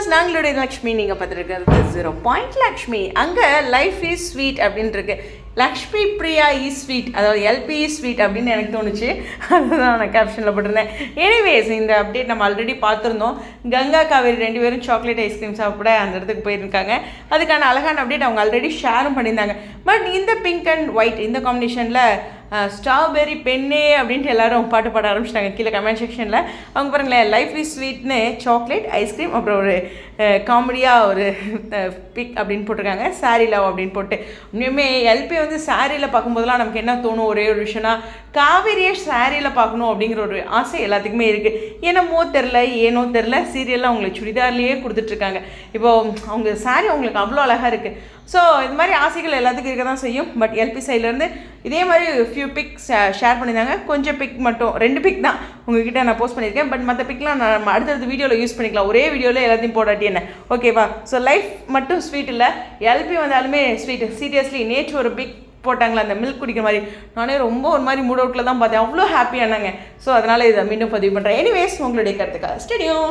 Viewers நாங்களுடைய Lakshmi நீங்கள் பார்த்துருக்கிறது zero point Lakshmi. அங்கே life is sweet அப்படின்ட்டுருக்கு லக்ஷ்மி பிரியா இ ஸ்வீட் அதாவது எல்பி இ ஸ்வீட் அப்படின்னு எனக்கு தோணுச்சு. அதுதான் நான் கேப்ஷனில் போட்டிருந்தேன். எனிவேஸ் இந்த அப்டேட் நம்ம ஆல்ரெடி பார்த்துருந்தோம். கங்கா காவேரி ரெண்டு பேரும் சாக்லேட் ஐஸ்கிரீம் சாப்பிட அந்த இடத்துக்கு போயிருக்காங்க. அதுக்கான அழகான அப்டேட் அவங்க ஆல்ரெடி ஷேரும் பண்ணியிருந்தாங்க. பட் இந்த பிங்க் அண்ட் ஒயிட் இந்த காம்பினேஷனில் ஸ்ட்ராபெரி பெண்ணே அப்படின்ட்டு எல்லாரும் பாட்டு பாட ஆரம்பிச்சிட்டாங்க. கீழே கமெண்ட் செக்ஷனில் அவங்க பாருங்களேன் லைஃப் இஸ் ஸ்வீட்னு சாக்லேட் ஐஸ்கிரீம் அப்புறம் ஒரு காமெடியாக ஒரு பிக் அப்படின்னு போட்டிருக்காங்க. சாரி லவ் அப்படின்னு போட்டு. உண்மையுமே எல்பி வந்து சாரியில் பார்க்கும்போதெல்லாம் நமக்கு என்ன தோணும்? ஒரே ஒரு விஷயம்னா காவேரியை சாரியில் பார்க்கணும் அப்படிங்கிற ஒரு ஆசை எல்லாத்துக்குமே இருக்குது என்னமோ தெரில ஏனோ தெரில சீரியலில் அவங்களை சுடிதார்லேயே கொடுத்துட்ருக்காங்க. இப்போது அவங்க சாரி அவங்களுக்கு அவ்வளோ அழகாக இருக்குது ஸோ இது மாதிரி ஆசைகள் எல்லாத்துக்கும் இருக்க தான் செய்யும் பட் எல்பி சைட்லேருந்து இதே மாதிரி ஃபியூ பிக் ஷேர் பண்ணியிருந்தாங்க. கொஞ்சம் பிக் மட்டும் ரெண்டு பிக் தான் உங்ககிட்ட நான் போஸ்ட் பண்ணியிருக்கேன். பட் மற்ற பிக்லாம் நான் அடுத்தடுத்த வீடியோவில் யூஸ் பண்ணிக்கலாம். ஒரே வீடியோவில் எல்லாத்தையும் போடாட்டி என்ன? ஓகேவா ஸோ லைஃப் மட்டும் ஸ்வீட் இல்லை. எல்பி வந்தாலுமே ஸ்வீட் சீரியஸ்லி நேற்று ஒரு பிக் போட்டாங்களா அந்த மில்க் குடிக்கிற மாதிரி. நானே ரொம்ப ஒரு மாதிரி மூட் அவுட்டில் தான் பார்த்தேன். அவ்வளோ ஹாப்பியானாங்க ஸோ அதனால் இதை மீண்டும் பதிவு பண்ணுறேன் எனிவேஸ் உங்களுடைய கருத்துக்கா ஸ்டேடியம்